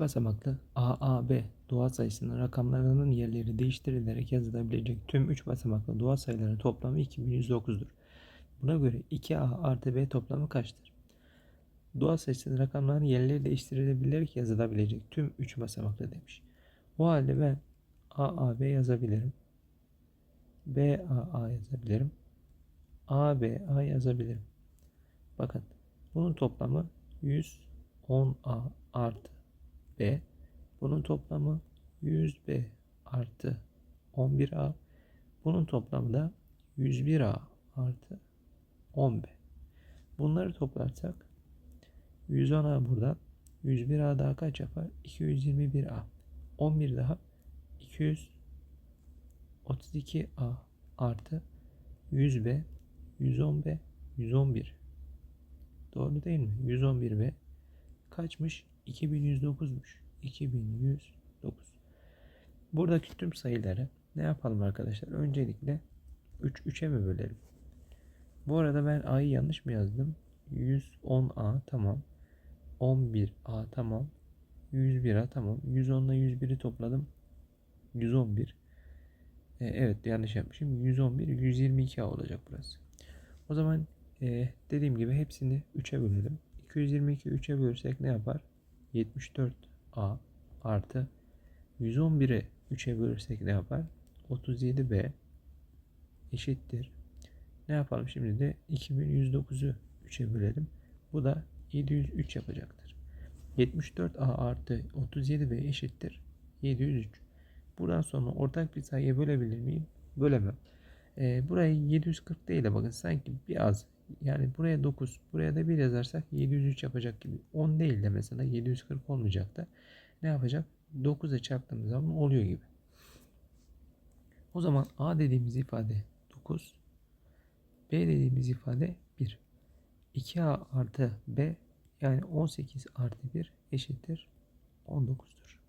basamaklı AAB doğal sayısının rakamlarının yerleri değiştirilerek yazılabilecek tüm 3 basamaklı doğal sayıların toplamı 2109'dur. Buna göre 2A artı B toplamı kaçtır? Doğal sayısının rakamlarının yerleri değiştirilerek yazılabilecek tüm 3 basamaklı demiş. O halde ben AAB yazabilirim. BAA yazabilirim. ABA yazabilirim. Bakın bunun toplamı 110A artı B. Bunun toplamı 100B artı 11A. Bunun toplamı da 101A artı 10B. Bunları toplarsak 110A buradan 101A daha kaç yapar? 221A. 11 daha 232A artı 100B 110B 111 Doğru değil mi? 111B kaçmış? 2109'muş. 2109. Buradaki tüm sayıları ne yapalım arkadaşlar? Öncelikle 3 3'e mi bölelim? Bu arada ben A'yı yanlış mı yazdım? 110A tamam. 11A tamam. 101A tamam. 110 ile 101'i topladım. 111. E, evet yanlış yapmışım. 111, 122A olacak burası. O zaman e, dediğim gibi hepsini 3'e bölelim. 222'yi 3'e bölersek ne yapar? 74A artı 111'i 3'e bölersek ne yapar? 37B eşittir. Ne yapalım şimdi de 2109'u 3'e bölelim. Bu da 703 yapacaktır. 74A artı 37B eşittir. 703. Buradan sonra ortak bir sayıya bölebilir miyim? Bölemem. E, burayı 740 değil de bakın sanki bir az. Yani buraya 9, buraya da 1 yazarsak 703 yapacak gibi. 10 değil de mesela 740 olmayacak da ne yapacak? 9'a çarptığımız zaman oluyor gibi. O zaman A dediğimiz ifade 9, B dediğimiz ifade 1. 2A artı B yani 18 artı 1 eşittir 19'dur.